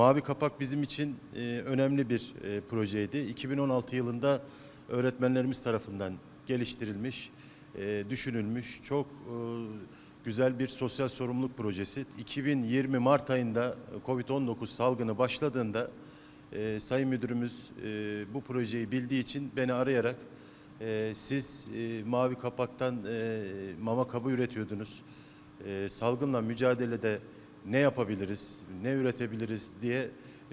Mavi Kapak bizim için e, önemli bir e, projeydi. 2016 yılında öğretmenlerimiz tarafından geliştirilmiş, e, düşünülmüş çok e, güzel bir sosyal sorumluluk projesi. 2020 Mart ayında Covid-19 salgını başladığında e, Sayın Müdürümüz e, bu projeyi bildiği için beni arayarak e, siz e, Mavi Kapak'tan e, mama kabı üretiyordunuz. E, salgınla mücadelede ne yapabiliriz, ne üretebiliriz diye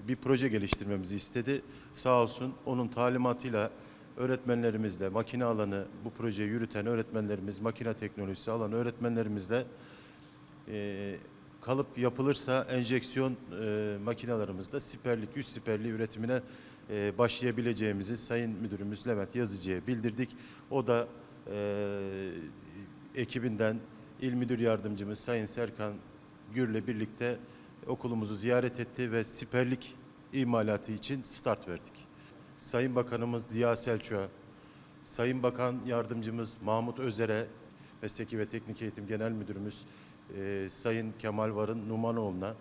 bir proje geliştirmemizi istedi. Sağ olsun onun talimatıyla öğretmenlerimizle, makine alanı bu projeyi yürüten öğretmenlerimiz, makine teknolojisi alan öğretmenlerimizle e, kalıp yapılırsa enjeksiyon e, makinalarımızda siperlik, yüz siperliği üretimine e, başlayabileceğimizi Sayın Müdürümüz Levent Yazıcı'ya bildirdik. O da e, ekibinden İl Müdür Yardımcımız Sayın Serkan Gür'le birlikte okulumuzu ziyaret etti ve siperlik imalatı için start verdik. Sayın Bakanımız Ziya Selçuk'a, Sayın Bakan Yardımcımız Mahmut Özer'e, Mesleki ve Teknik Eğitim Genel Müdürümüz e, Sayın Kemal Varın Numanoğlu'na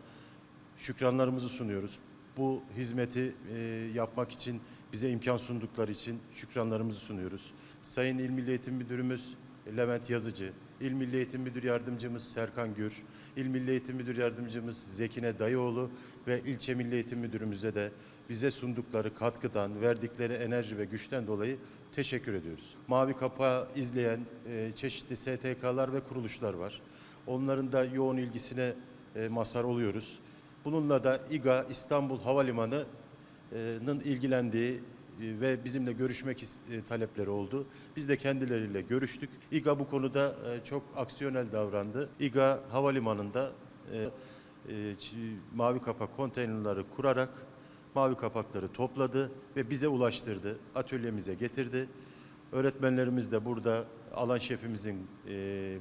şükranlarımızı sunuyoruz. Bu hizmeti e, yapmak için bize imkan sundukları için şükranlarımızı sunuyoruz. Sayın İl Milli Eğitim Müdürümüz Levent Yazıcı, İl Milli Eğitim Müdür Yardımcımız Serkan Gür, İl Milli Eğitim Müdür Yardımcımız Zekine Dayıoğlu ve İlçe Milli Eğitim Müdürümüze de bize sundukları katkıdan, verdikleri enerji ve güçten dolayı teşekkür ediyoruz. Mavi Kapağı izleyen e, çeşitli STK'lar ve kuruluşlar var. Onların da yoğun ilgisine e, mazhar oluyoruz. Bununla da İGA İstanbul Havalimanı'nın ilgilendiği e, ve bizimle görüşmek e, talepleri oldu. Biz de kendileriyle görüştük. İGA bu konuda e, çok aksiyonel davrandı. İGA havalimanında e, e, mavi kapak konteynerları kurarak mavi kapakları topladı ve bize ulaştırdı. Atölyemize getirdi. Öğretmenlerimiz de burada alan şefimizin e,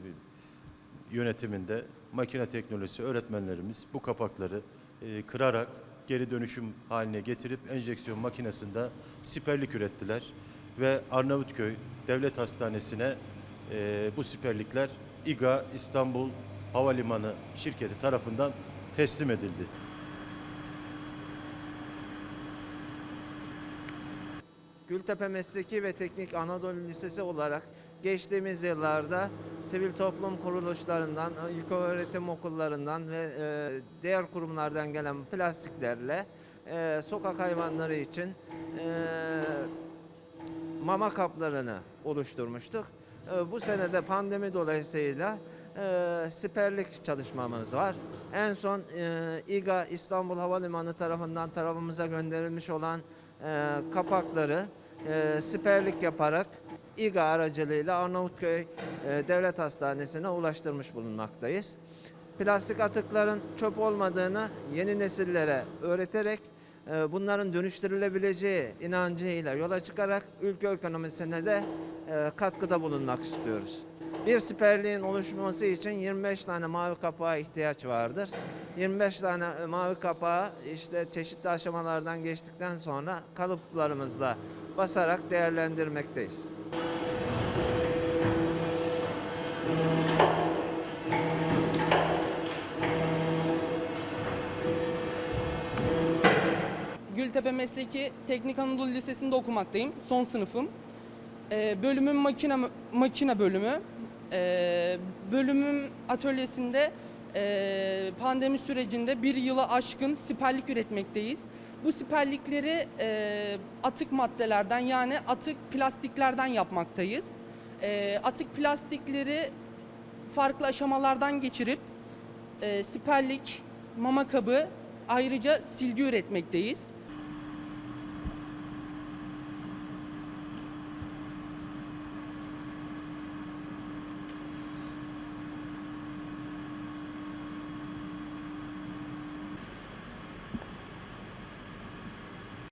yönetiminde makine teknolojisi öğretmenlerimiz bu kapakları e, kırarak geri dönüşüm haline getirip enjeksiyon makinesinde siperlik ürettiler ve Arnavutköy Devlet Hastanesi'ne e, bu siperlikler İGA İstanbul Havalimanı şirketi tarafından teslim edildi. Gültepe Mesleki ve Teknik Anadolu Lisesi olarak geçtiğimiz yıllarda sivil toplum kuruluşlarından, ilköğretim okullarından ve e, diğer kurumlardan gelen plastiklerle e, sokak hayvanları için e, mama kaplarını oluşturmuştuk. E, bu sene de pandemi dolayısıyla e, siperlik çalışmamız var. En son e, İGA İstanbul Havalimanı tarafından tarafımıza gönderilmiş olan e, kapakları e, siperlik yaparak İGA aracılığıyla Arnavutköy e, Devlet Hastanesi'ne ulaştırmış bulunmaktayız. Plastik atıkların çöp olmadığını yeni nesillere öğreterek e, bunların dönüştürülebileceği inancıyla yola çıkarak ülke ekonomisine de e, katkıda bulunmak istiyoruz. Bir siperliğin oluşması için 25 tane mavi kapağa ihtiyaç vardır. 25 tane mavi kapağı işte çeşitli aşamalardan geçtikten sonra kalıplarımızla basarak değerlendirmekteyiz. Gültepe Mesleki Teknik Anadolu Lisesi'nde okumaktayım. Son sınıfım. Ee, bölümüm makine makine bölümü. Ee, bölümüm atölyesinde pandemi sürecinde bir yılı aşkın siperlik üretmekteyiz. Bu siperlikleri atık maddelerden yani atık plastiklerden yapmaktayız. Atık plastikleri farklı aşamalardan geçirip e, siperlik, mama kabı ayrıca silgi üretmekteyiz.